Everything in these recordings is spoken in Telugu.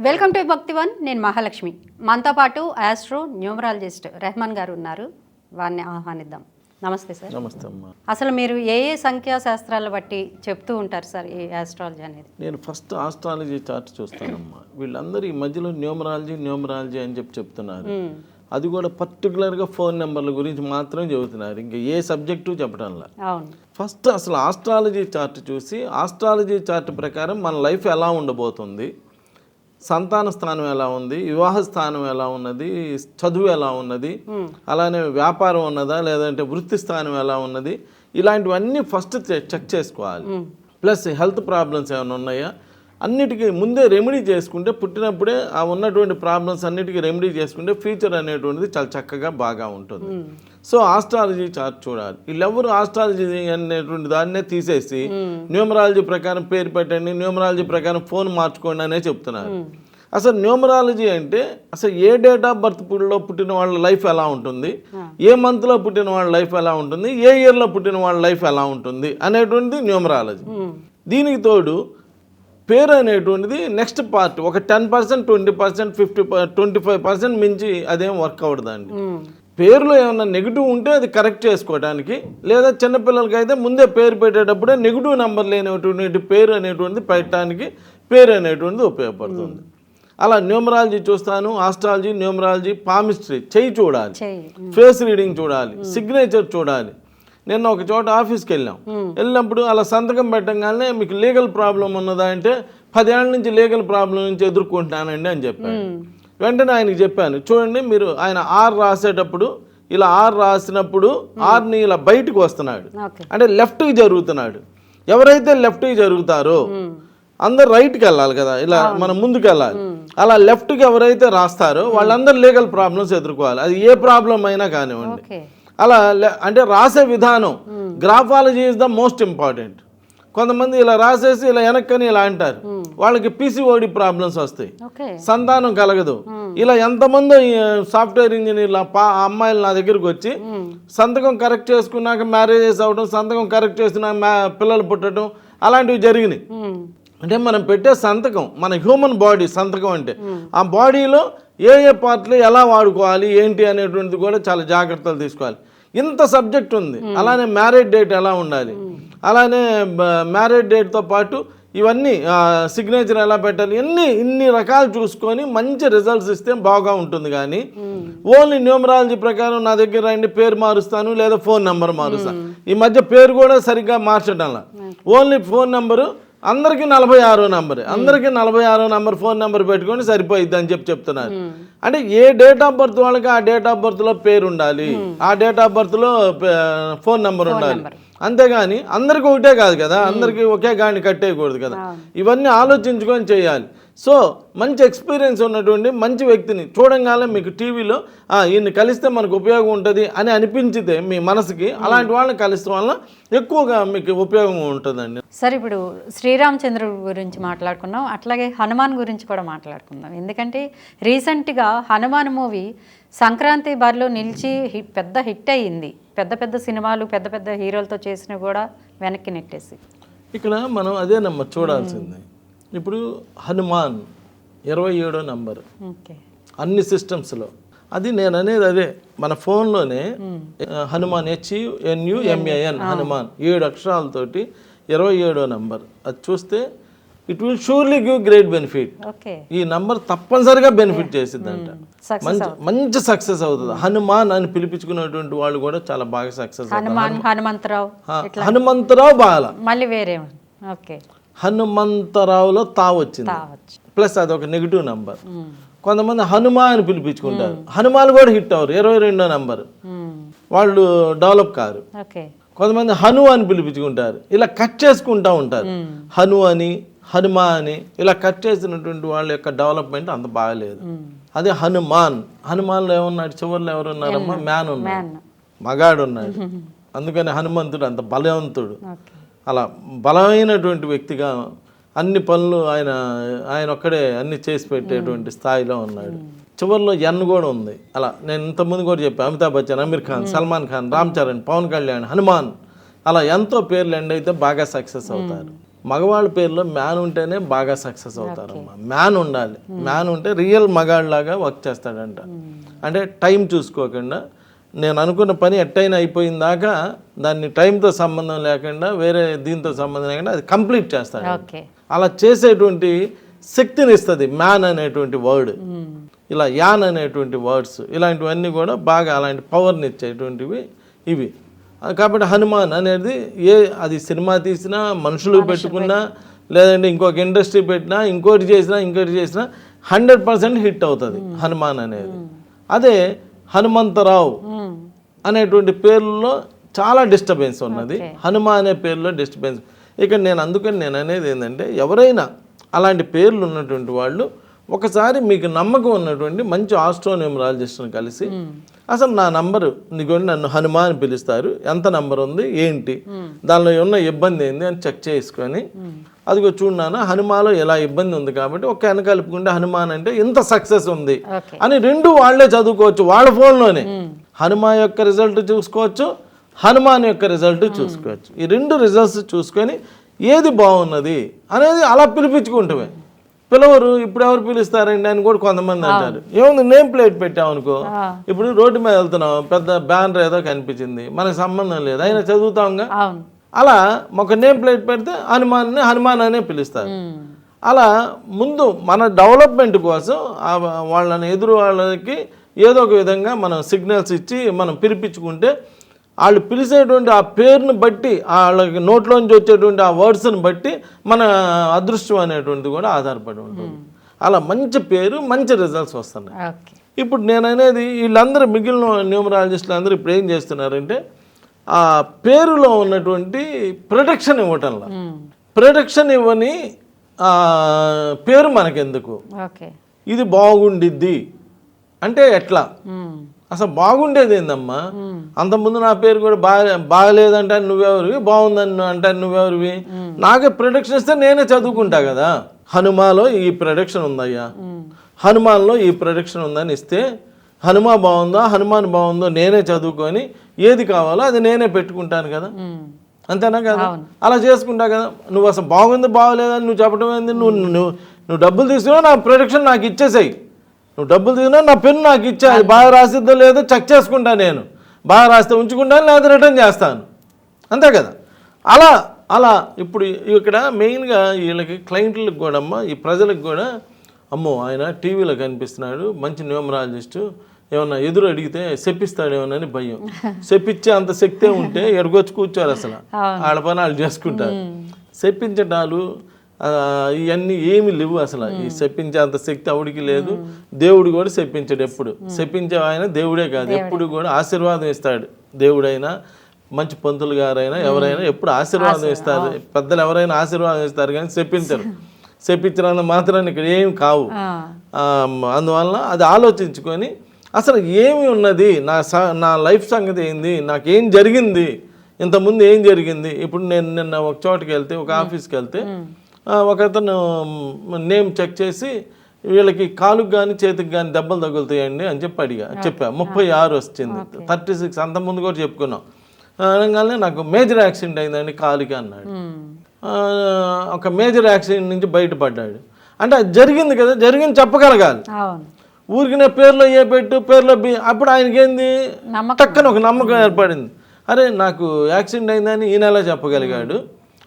వెల్కమ్ టు భక్తి వన్ నేను మహాలక్ష్మి. మనతో పాటు ఆస్ట్రో న్యూమరాలజిస్ట్ రెహమాన్ గారు ఉన్నారు. వారిని ఆహ్వానిద్దాం. నమస్తే సార్. నమస్తే అమ్మా. అసలు మీరు ఏ ఏ సంఖ్యా శాస్త్రాలు బట్టి చెప్తూ ఉంటారు సార్ ఈ ఆస్ట్రాలజీ అనేది? నేను ఫస్ట్ ఆస్ట్రాలజీ చార్ట్ చూస్తానమ్మా. వీళ్ళందరూ ఈ మధ్యలో న్యూమరాలజీ న్యూమరాలజీ అని చెప్పి చెప్తున్నారు. అది కూడా పర్టికులర్గా ఫోన్ నెంబర్ల గురించి మాత్రం చెబుతున్నారు. ఇంకా ఏ సబ్జెక్టు చెప్పడంలా అవును. ఫస్ట్ అసలు ఆస్ట్రాలజీ చార్ట్ చూసి ఆస్ట్రాలజీ చార్ట్ ప్రకారం మన లైఫ్ ఎలా ఉండబోతుంది సంతాన స్థానం ఎలా ఉంది? వివాహ స్థానం ఎలా ఉన్నది? చదువు ఎలా ఉన్నది? అలానే వ్యాపారం ఉన్నదా? లేదంటే వృత్తి స్థానం ఎలా ఉన్నది? ఇలాంటివన్నీ ఫస్ట్ చెక్ చేసుకోవాలి. ప్లస్ హెల్త్ ప్రాబ్లమ్స్ ఏమైనా ఉన్నాయా? అన్నిటికీ ముందే రెమెడీ చేసుకుంటే పుట్టినప్పుడే ఆ ఉన్నటువంటి ప్రాబ్లమ్స్ అన్నిటికీ రెమెడీ చేసుకుంటే ఫ్యూచర్ అనేటువంటిది చాలా చక్కగా బాగా ఉంటుంది. సో ఆస్ట్రాలజీ చార్ట్ చూడాలి. వీళ్ళెవరు ఆస్ట్రాలజీ అనేటువంటి దాన్నే తీసేసి న్యూమరాలజీ ప్రకారం పేరు పెట్టండి న్యూమరాలజీ ప్రకారం ఫోన్ మార్చుకోండి అనే చెప్తున్నారు. అసలు న్యూమరాలజీ అంటే అసలు ఏ డేట్ ఆఫ్ బర్త్లో పుట్టిన వాళ్ళ లైఫ్ ఎలా ఉంటుంది? ఏ మంత్లో పుట్టిన వాళ్ళ లైఫ్ ఎలా ఉంటుంది? ఏ ఇయర్లో పుట్టిన వాళ్ళ లైఫ్ ఎలా ఉంటుంది? అనేటువంటిది న్యూమరాలజీ దీనికి తోడు పేరు అనేటువంటిది నెక్స్ట్ పార్ట్ ఒక ten percent twenty percent fifty twenty five percent మించి అదేం వర్క్ అవ్వదండి. పేరులో ఏమైనా నెగిటివ్ ఉంటే అది కరెక్ట్ చేసుకోవడానికి లేదా చిన్నపిల్లలకి అయితే ముందే పేరు పెట్టేటప్పుడే నెగిటివ్ నెంబర్ లేనటువంటి పేరు అనేటువంటిది పెట్టడానికి పేరు అనేటువంటిది ఉపయోగపడుతుంది. అలా న్యూమరాలజీ చూస్తాను ఆస్ట్రాలజీ న్యూమరాలజీ పామిస్ట్రీ చెయ్యి చూడాలి. ఫేస్ రీడింగ్ చూడాలి సిగ్నేచర్ చూడాలి. నిన్న ఒక చోట ఆఫీస్కి వెళ్ళాం. వెళ్ళినప్పుడు అలా సంతకం పెట్టగానే మీకు లీగల్ ప్రాబ్లం ఉన్నదా అంటే పదేళ్ళ నుంచి లీగల్ ప్రాబ్లం నుంచి ఎదుర్కొంటున్నానండి అని చెప్పాను వెంటనే ఆయనకి చెప్పాను చూడండి మీరు ఆయన ఆర్ రాసేటప్పుడు ఇలా ఆర్ రాసినప్పుడు ఆర్ని ఇలా బయటకు వస్తున్నాడు. అంటే లెఫ్ట్కి జరుగుతున్నాడు. ఎవరైతే లెఫ్ట్కి జరుగుతారో అందరు రైట్కి వెళ్ళాలి కదా ఇలా మనం ముందుకు వెళ్ళాలి. అలా లెఫ్ట్కి ఎవరైతే రాస్తారో వాళ్ళందరూ లీగల్ ప్రాబ్లమ్స్ ఎదుర్కోవాలి. అది ఏ ప్రాబ్లం అయినా కానివ్వండి. అలా లే- అంటే రాసే విధానం. Graphology is the most important కొంతమంది ఇలా రాసేసి ఇలా వెనక్కని ఇలా అంటారు. వాళ్ళకి పీసీఓడి ప్రాబ్లమ్స్ వస్తాయి. సంతానం కలగదు. ఇలా ఎంతమంది సాఫ్ట్వేర్ ఇంజనీర్ల పా అమ్మాయిలు నా దగ్గరికి వచ్చి సంతకం కరెక్ట్ చేసుకున్నాక మ్యారేజెస్ అవ్వడం సంతకం కరెక్ట్ చేసుకున్నాక పిల్లలు పుట్టడం అలాంటివి జరిగినాయి. అంటే మనం పెట్టే సంతకం మన హ్యూమన్ బాడీ సంతకం అంటే ఆ బాడీలో ఏ ఏ పార్ట్లు ఎలా వాడుకోవాలి ఏంటి అనేటువంటిది కూడా చాలా జాగ్రత్తలు తీసుకోవాలి. ఇంత సబ్జెక్ట్ ఉంది. అలానే మ్యారేజ్ డేట్ ఎలా ఉండాలి? అలానే మ్యారేజ్ డేట్తో పాటు ఇవన్నీ సిగ్నేచర్ ఎలా పెట్టాలి? ఇన్ని ఇన్ని రకాలు చూసుకొని మంచి రిజల్ట్స్ ఇస్తే బాగా ఉంటుంది కానీ ఓన్లీ న్యూమరాలజీ ప్రకారం నా దగ్గర రండి పేరు మారుస్తాను లేదా ఫోన్ నెంబర్ మారుస్తాను ఈ మధ్య పేరు కూడా సరిగ్గా మార్చడంలా. ఓన్లీ ఫోన్ నెంబరు అందరికీ నలభై ఆరో నంబర్. అందరికీ నలభై ఆరో నంబర్ ఫోన్ నెంబర్ పెట్టుకొని సరిపోయిద్ది అని చెప్పి చెప్తున్నారు. అంటే ఏ డేట్ ఆఫ్ బర్త్ వాళ్ళకి ఆ డేట్ ఆఫ్ బర్త్లో పేరు ఉండాలి. ఆ డేట్ ఆఫ్ బర్త్లో ఫోన్ నెంబర్ ఉండాలి. అంతేగాని అందరికీ ఒకటే కాదు కదా. అందరికీ ఒకే గాని కట్టేయకూడదు కదా. ఇవన్నీ ఆలోచించుకొని చేయాలి. సో మంచి ఎక్స్పీరియన్స్ ఉన్నటువంటి మంచి వ్యక్తిని చూడంగానే మీకు టీవీలో ఈయన్ని కలిస్తే మనకు ఉపయోగం ఉంటుంది అని అనిపించితే మీ మనసుకి అలాంటి వాళ్ళని కలిసిన వల్ల ఎక్కువగా మీకు ఉపయోగం ఉంటుందండి. సార్ ఇప్పుడు శ్రీరామచంద్రుడి గురించి మాట్లాడుకున్నాం. అట్లాగే హనుమాన్ గురించి కూడా మాట్లాడుకుందాం. ఎందుకంటే రీసెంట్గా హనుమాన్ మూవీ సంక్రాంతి బరిలో నిలిచి హిట్ పెద్ద హిట్ అయ్యింది. పెద్ద పెద్ద సినిమాలు పెద్ద పెద్ద హీరోలతో చేసినవి కూడా వెనక్కి నెట్టేసి. ఇక్కడ మనం అదేనమ్మా చూడాల్సింది. ఇప్పుడు హనుమాన్ ఇరవై ఏడో నంబర్. అన్ని సిస్టమ్స్లో. అది నేను అనేది అదే మన ఫోన్లోనే Hanuman H N U M A N Hanuman ఏడు అక్షరాలతోటి ఇరవై ఏడో నంబర్. అది చూస్తే it will surely give great benefit ఈ నంబర్ తప్పనిసరిగా బెనిఫిట్ చేసిద్దంట. సక్సెస్ మంచి మంచి సక్సెస్ అవుతుంది. హనుమాన్ అని పిలిపించుకునేటువంటి వాళ్ళు కూడా చాలా బాగా సక్సెస్ హనుమాన్ హనుమంతరావు హనుమంతరావు బాల. మళ్ళీ వేరే ఓకే. హనుమంతరావులో తా వచ్చింది. ప్లస్ అది ఒక నెగిటివ్ నంబర్. కొంతమంది హనుమా అని పిలిపించుకుంటారు హనుమాలు కూడా హిట్ అవ్వరు. ఇరవై రెండో నంబర్. వాళ్ళు డెవలప్ కారు. కొంతమంది హను అని పిలిపించుకుంటారు. ఇలా కట్ చేసుకుంటా ఉంటారు. హను అని హనుమా అని ఇలా కట్ చేసినటువంటి వాళ్ళ యొక్క డెవలప్మెంట్ అంత బాగలేదు. అదే హనుమాన్. హనుమాన్లో ఏమన్నాడు? చివరిలో ఎవరున్నారమ్మా? మ్యాన్ ఉన్నాడు మగాడు ఉన్నాడు అందుకని హనుమంతుడు అంత బలవంతుడు. అలా బలమైనటువంటి వ్యక్తిగా అన్ని పనులు ఆయన ఆయన ఒక్కడే అన్ని చేసి పెట్టేటువంటి స్థాయిలో ఉన్నాడు. చివరిలో ఎన్ కూడా ఉంది. అలా నేను ఇంతకుముందు కూడా చెప్పాను అమితాబ్ బచ్చన్ అమీర్ ఖాన్ సల్మాన్ ఖాన్ రామ్ చరణ్ పవన్ కళ్యాణ్ హనుమాన్ అలా ఎంతో పేర్లు ఎండ్ అయితే బాగా సక్సెస్ అవుతారు. మగవాళ్ళ పేరులో మ్యాన్ ఉంటేనే బాగా సక్సెస్ అవుతారమ్మా. మ్యాన్ ఉండాలి. మ్యాన్ ఉంటే రియల్ మగాళ్ళలాగా వర్క్ చేస్తాడంట. అంటే టైం చూసుకోకుండా నేను అనుకున్న పని ఎట్టయినా అయిపోయిన దాకా దాన్ని టైంతో సంబంధం లేకుండా వేరే దీంతో సంబంధం లేకుండా అది కంప్లీట్ చేస్తాడు ఓకే. అలా చేసేటువంటి శక్తిని ఇస్తుంది మ్యాన్ అనేటువంటి వర్డ్. ఇలా యాన్ అనేటువంటి వర్డ్స్ ఇలాంటివన్నీ కూడా బాగా అలాంటి పవర్ని ఇచ్చేటువంటివి ఇవి. కాబట్టి హనుమాన్ అనేది ఏ అది సినిమా తీసినా మనుషులు పెట్టుకున్నా లేదంటే ఇంకొక ఇండస్ట్రీ పెట్టినా ఇంకోటి చేసినా ఇంకోటి చేసినా హండ్రెడ్ పర్సెంట్ హిట్ అవుతుంది హనుమాన్ అనేది. అదే హనుమంతరావు అనేటువంటి పేర్లలో చాలా డిస్టర్బెన్స్ ఉన్నది. హనుమ అనే పేరులో డిస్టర్బెన్స్. ఇక్కడ నేను అందుకని నేను అనేది ఏంటంటే ఎవరైనా అలాంటి పేర్లు ఉన్నటువంటి వాళ్ళు ఒకసారి మీకు నమ్మకం ఉన్నటువంటి మంచి ఆస్ట్రోన్యూమరాలజిస్ట్ని కలిసి అసలు నా నంబరు నీకు నన్ను హనుమ అని పిలుస్తారు ఎంత నంబర్ ఉంది ఏంటి దానిలో ఉన్న ఇబ్బంది ఏంది అని చెక్ చేసుకొని అదిగో చూడన్నాను హనుమాలో ఎలా ఇబ్బంది ఉంది కాబట్టి ఒక వెనక కలుపుకుంటే హనుమాన్ అంటే ఇంత సక్సెస్ ఉంది అని రెండు వాళ్ళే చదువుకోవచ్చు వాళ్ళ ఫోన్లోనే. హనుమా యొక్క రిజల్ట్ చూసుకోవచ్చు హనుమాన్ యొక్క రిజల్ట్ చూసుకోవచ్చు. ఈ రెండు రిజల్ట్స్ చూసుకొని ఏది బాగున్నది అనేది అలా పిలిపించుకుంటామే. పిలవరు ఇప్పుడు ఎవరు పిలుస్తారండి అని కూడా కొంతమంది అంటారు. ఏముంది నేమ్ ప్లేట్ పెట్టామనుకో ఇప్పుడు రోడ్డు మీద వెళ్తున్నాం పెద్ద బ్యానర్ ఏదో కనిపించింది. మనకు సంబంధం లేదు అయినా చదువుతాంగా? అవును. అలా ఒక నేమ్ ప్లేట్ పెడితే హనుమాన్ని హనుమాన్ అనే పిలుస్తారు. అలా ముందు మన డెవలప్మెంట్ కోసం వాళ్ళని ఎదురు వాళ్ళకి ఏదో ఒక విధంగా మనం సిగ్నల్స్ ఇచ్చి మనం పిలిపించుకుంటే వాళ్ళు పిలిచేటువంటి ఆ పేరుని బట్టి వాళ్ళకి నోట్లోంచి వచ్చేటువంటి ఆ వర్డ్స్ని బట్టి మన అదృష్టం అనేటువంటిది కూడా ఆధారపడి ఉంటుంది. అలా మంచి పేరు మంచి రిజల్ట్స్ వస్తున్నాయి. ఇప్పుడు నేను అనేది వీళ్ళందరూ మిగిలిన న్యూమరాలజిస్టులు అందరూ ఇప్పుడు ఏం చేస్తున్నారంటే ఆ పేరులో ఉన్నటువంటి ప్రొటెక్షన్ ఇవ్వటంలో. ప్రొటెక్షన్ ఇవ్వని ఆ, పేరు మనకెందుకు? ఇది బాగుండిద్ది. అంటే ఎట్లా. అసలు బాగుండేది ఏందమ్మా? అంతకుముందు నా పేరు కూడా బాగా బాగలేదంటే నువ్వెవరివి? బాగుందని అంటే నువ్వెవరివి? నాకే ప్రొడక్షన్ ఇస్తే నేనే చదువుకుంటా కదా. హనుమాలో ఈ ప్రొడక్షన్ ఉందయ్యా. హనుమాన్లో ఈ ప్రొడక్షన్ ఉందని ఇస్తే హనుమా బాగుందా? హనుమాన్ బాగుందో నేనే చదువుకొని ఏది కావాలో అది నేనే పెట్టుకుంటాను కదా. అంతేనా కదా? అలా చేసుకుంటా కదా. నువ్వు అసలు బాగుంది బాగలేదని నువ్వు చెప్పడం ఏంది? నువ్వు నువ్వు నువ్వు డబ్బులు తీసుకున్నా నా ప్రొడక్షన్ నాకు ఇచ్చేసాయి. నువ్వు డబ్బులు తీసుకున్నా నా పెన్ను నాకు ఇచ్చే అది బాగా రాసిద్దో లేదో చెక్ చేసుకుంటా నేను. బాగా రాస్తే ఉంచుకుంటాను లేదా రిటర్న్ చేస్తాను. అంతే కదా? అలా అలా ఇప్పుడు ఇక్కడ మెయిన్గా వీళ్ళకి క్లయింట్లకు కూడా అమ్మ ఈ ప్రజలకు కూడా అమ్మో ఆయన టీవీలో కనిపిస్తున్నాడు మంచి న్యూమరాలజిస్టు ఏమన్నా ఎదురు అడిగితే చెప్పిస్తాడేమోనని భయం. చెప్పించే అంత శక్తే ఉంటే ఎడగొచ్చి కూర్చోరు అసలు. వాళ్ళ పని వాళ్ళు చేసుకుంటారు. చెప్పించటాలు ఆ, ఇవన్నీ ఏమి లేవు అసలు. ఈ చెప్పించే అంత శక్తి ఆవిడికి లేదు. దేవుడు కూడా చెప్పించాడు ఎప్పుడు. చెప్పించే ఆయన దేవుడే కాదు. ఎప్పుడు కూడా ఆశీర్వాదం ఇస్తాడు దేవుడైనా మంచి పంతులు గారైనా ఎవరైనా ఎప్పుడు ఆశీర్వాదం ఇస్తారు. పెద్దలు ఎవరైనా ఆశీర్వాదం ఇస్తారు కానీ చెప్పించరు చెప్పించినంత మాత్రాన్ని ఇక్కడ ఏమి కావు. అందువలన అది ఆలోచించుకొని అసలు ఏమి ఉన్నది? నా స నా లైఫ్ సంగతి ఏంది? నాకేం జరిగింది? ఇంతకుముందు ఏం జరిగింది? ఇప్పుడు నేను నిన్న ఒక చోటుకి వెళ్తే ఒక ఆఫీస్కి వెళ్తే ఒక అతను నేమ్ చెక్ చేసి వీళ్ళకి కాలుకి కానీ చేతికి కానీ దెబ్బలు తగులుతాయండి అని చెప్పి అడిగా చెప్పా. ముప్పై ఆరు వచ్చింది. థర్టీ సిక్స్ అంతకుముందు కూడా చెప్పుకున్నాం. అనగానే నాకు మేజర్ యాక్సిడెంట్ అయిందండి కాలుకి అన్నాడు. ఒక మేజర్ యాక్సిడెంట్ నుంచి బయటపడ్డాడు. అంటే అది జరిగింది కదా జరిగింది చెప్పగలగాలి. ఊరికిన పేర్లో ఏ పెట్టు పేర్లో బి అప్పుడు ఆయనకేంది. టక్కన ఒక నమ్మకం ఏర్పడింది. అరే నాకు యాక్సిడెంట్ అయిందని ఈయన ఎలా చెప్పగలిగాడు?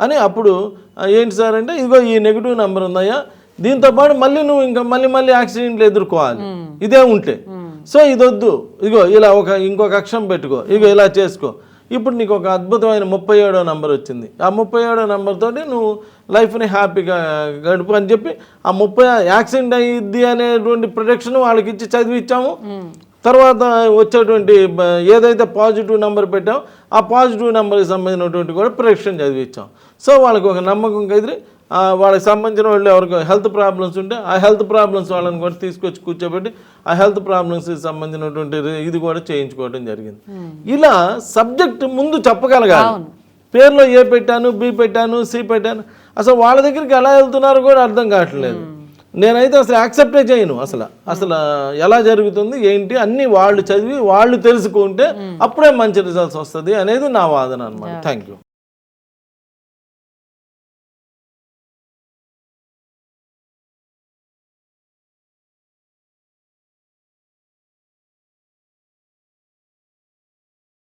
అని అప్పుడు "ఆ, ఏంటి సార్ అంటే ఇదిగో ఈ నెగిటివ్ నెంబర్ ఉందయ్యా దీంతో పాటు మళ్ళీ నువ్వు ఇంకా మళ్ళీ మళ్ళీ యాక్సిడెంట్లు ఎదుర్కోవాలి. ఇదే ఉంటే. సో ఇది వద్దు ఇగో ఇలా ఒక ఇంకొక అక్షరం పెట్టుకో. ఇగో ఇలా చేసుకో. ఇప్పుడు నీకు ఒక అద్భుతమైన ముప్పై ఏడో నెంబర్ వచ్చింది. ఆ ముప్పై ఏడో నెంబర్తోటి నువ్వు లైఫ్ని హ్యాపీగా గడుపు అని చెప్పి ఆ ముప్పై యాక్సిడెంట్ అయ్యిద్ది అనేటువంటి ప్రొడక్షన్ వాళ్ళకి ఇచ్చి చదివిచ్చాము తర్వాత వచ్చేటువంటి ఏదైతే పాజిటివ్ నెంబర్ పెట్టామో ఆ పాజిటివ్ నెంబర్కి సంబంధించినటువంటి కూడా ప్రొడక్షన్ చదివిచ్చాం సో వాళ్ళకి ఒక నమ్మకం కదిరి వాళ్ళకి సంబంధించిన వాళ్ళు ఎవరికి హెల్త్ ప్రాబ్లమ్స్ ఉంటే ఆ హెల్త్ ప్రాబ్లమ్స్ వాళ్ళని కూడా తీసుకొచ్చి కూర్చోబెట్టి ఆ హెల్త్ ప్రాబ్లమ్స్కి సంబంధించినటువంటి ఇది కూడా చేయించుకోవడం జరిగింది. ఇలా సబ్జెక్ట్ ముందు చెప్పగలగాలి. పేర్లో ఏ పెట్టాను బి పెట్టాను సి పెట్టాను. అసలు వాళ్ళ దగ్గరికి ఎలా వెళ్తున్నారో కూడా అర్థం కావట్లేదు. నేనైతే అసలు యాక్సెప్టే చేయను అసలు. అసలు ఎలా జరుగుతుంది ఏంటి అన్నీ వాళ్ళు చదివి వాళ్ళు తెలుసుకుంటే అప్పుడే మంచి రిజల్ట్స్ వస్తుంది అనేది నా వాదన అనమాట థ్యాంక్ యూ